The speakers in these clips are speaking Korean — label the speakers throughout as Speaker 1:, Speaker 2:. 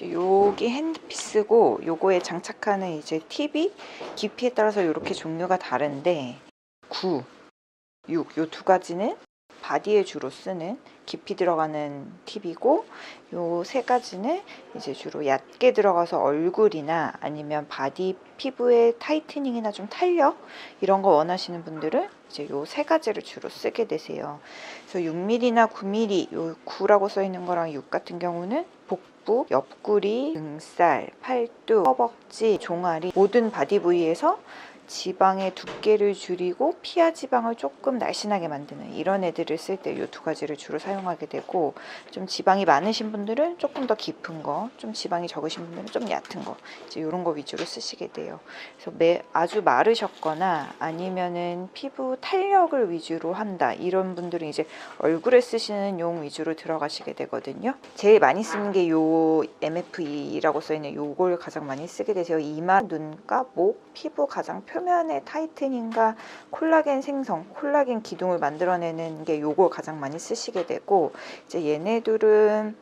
Speaker 1: 여기 핸드피스고 요거에 장착하는 이제 팁이 깊이에 따라서 이렇게 종류가 다른데 9, 6 요 두 가지는 바디에 주로 쓰는 깊이 들어가는 팁이고 요 세 가지는 이제 주로 얕게 들어가서 얼굴이나 아니면 바디 피부의 타이트닝이나 좀 탄력 이런 거 원하시는 분들은 이제 요 세 가지를 주로 쓰게 되세요. 그래서 6mm나 9mm 요 9라고 써 있는 거랑 6 같은 경우는 복 부, 옆구리, 등살, 팔뚝, 허벅지, 종아리 모든 바디 부위에서 지방의 두께를 줄이고 피하 지방을 조금 날씬하게 만드는 이런 애들을 쓸 때 이 두 가지를 주로 사용하게 되고 좀 지방이 많으신 분들은 조금 더 깊은 거, 좀 지방이 적으신 분들은 좀 얕은 거 이제 이런 거 위주로 쓰시게 돼요. 그래서 매, 아주 마르셨거나 아니면은 피부 탄력을 위주로 한다 이런 분들은 이제 얼굴에 쓰시는 용 위주로 들어가시게 되거든요. 제일 많이 쓰는 게 요 MFE라고 써 있는 요걸 가장 많이 쓰게 되세요. 이마, 눈가, 목, 피부 가장 표면의 타이트닝과 콜라겐 생성, 콜라겐 기둥을 만들어내는 게 요걸 가장 많이 쓰시게 되고 이제 얘네들은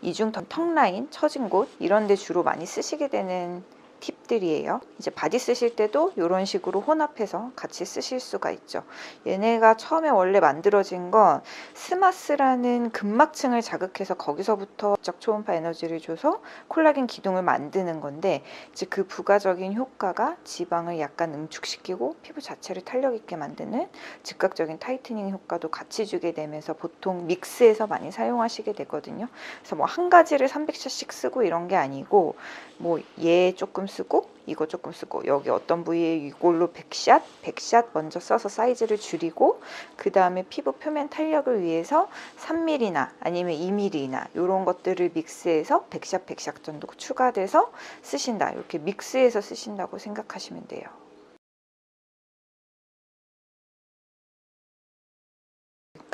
Speaker 1: 이중 턱, 턱 라인, 처진 곳 이런 데 주로 많이 쓰시게 되는 팁들이에요. 이제 바디 쓰실 때도 이런 식으로 혼합해서 같이 쓰실 수가 있죠. 얘네가 처음에 원래 만들어진 건 스마스라는 근막층을 자극해서 거기서부터 적 초음파 에너지를 줘서 콜라겐 기둥을 만드는 건데 이제 그 부가적인 효과가 지방을 약간 응축시키고 피부 자체를 탄력 있게 만드는 즉각적인 타이트닝 효과도 같이 주게 되면서 보통 믹스해서 많이 사용하시게 되거든요. 그래서 뭐 한 가지를 300샷씩 쓰고 이런 게 아니고 뭐 얘 조금 쓰고 이거 조금 쓰고 여기 어떤 부위에 이걸로 100샷, 100샷 먼저 써서 사이즈를 줄이고 그 다음에 피부 표면 탄력을 위해서 3mm나 아니면 2mm나 이런 것들을 믹스해서 100샷, 100샷 정도 추가돼서 쓰신다 이렇게 믹스해서 쓰신다고 생각하시면 돼요.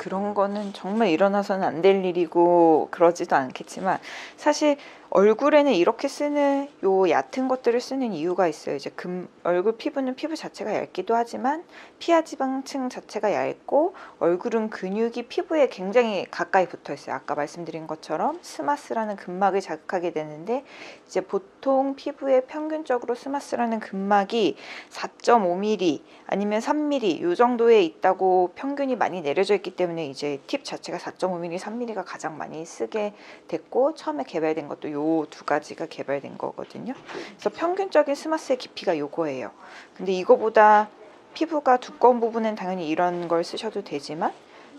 Speaker 1: 그런 거는 정말 일어나서는 안 될 일이고 그러지도 않겠지만 사실 얼굴에는 이렇게 쓰는 요 얕은 것들을 쓰는 이유가 있어요. 이제 금, 얼굴 피부는 피부 자체가 얇기도 하지만 피하 지방층 자체가 얇고 얼굴은 근육이 피부에 굉장히 가까이 붙어 있어요. 아까 말씀드린 것처럼 스마스라는 근막을 자극하게 되는데 이제 보통 피부에 평균적으로 스마스라는 근막이 4.5mm 아니면 3mm 요 정도에 있다고 평균이 많이 내려져 있기 때문에 이제 팁 자체가 4.5mm, 3mm가 가장 많이 쓰게 됐고 처음에 개발된 것도 요 두 가지가 개발된 거거든요. 그래서 평균적인 스마스의 깊이가 요거예요. 근데 이거보다 피부가 두꺼운 부분은 당연히 이런 걸 쓰셔도 되지만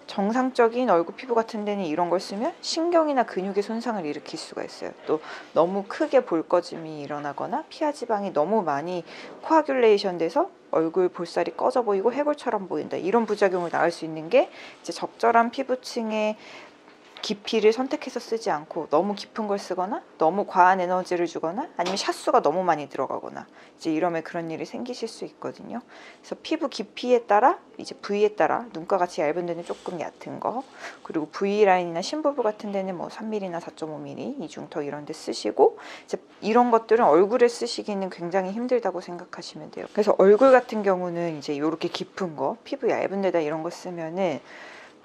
Speaker 1: 정상적인 얼굴 피부 같은 데는 이런 걸 쓰면 신경이나 근육의 손상을 일으킬 수가 있어요. 또 너무 크게 볼거짐이 일어나거나 피하 지방이 너무 많이 코아귤레이션 돼서 얼굴 볼살이 꺼져 보이고 해골처럼 보인다. 이런 부작용을 낳을 수 있는 게 이제 적절한 피부층의 깊이를 선택해서 쓰지 않고 너무 깊은 걸 쓰거나 너무 과한 에너지를 주거나 아니면 샷수가 너무 많이 들어가거나 이제 이러면 그런 일이 생기실 수 있거든요. 그래서 피부 깊이에 따라 이제 부위에 따라 눈가 같이 얇은 데는 조금 얕은 거 그리고 V 라인이나 심부부 같은 데는 뭐 3mm나 4.5mm 이중턱 이런 데 쓰시고 이제 이런 것들은 얼굴에 쓰시기는 굉장히 힘들다고 생각하시면 돼요. 그래서 얼굴 같은 경우는 이제 이렇게 깊은 거 피부 얇은 데다 이런 거 쓰면은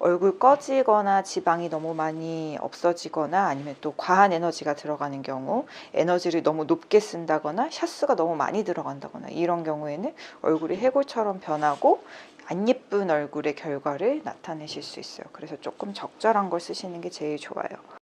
Speaker 1: 얼굴 꺼지거나 지방이 너무 많이 없어지거나 아니면 또 과한 에너지가 들어가는 경우 에너지를 너무 높게 쓴다거나 샷수가 너무 많이 들어간다거나 이런 경우에는 얼굴이 해골처럼 변하고 안 예쁜 얼굴의 결과를 나타내실 수 있어요. 그래서 조금 적절한 걸 쓰시는 게 제일 좋아요.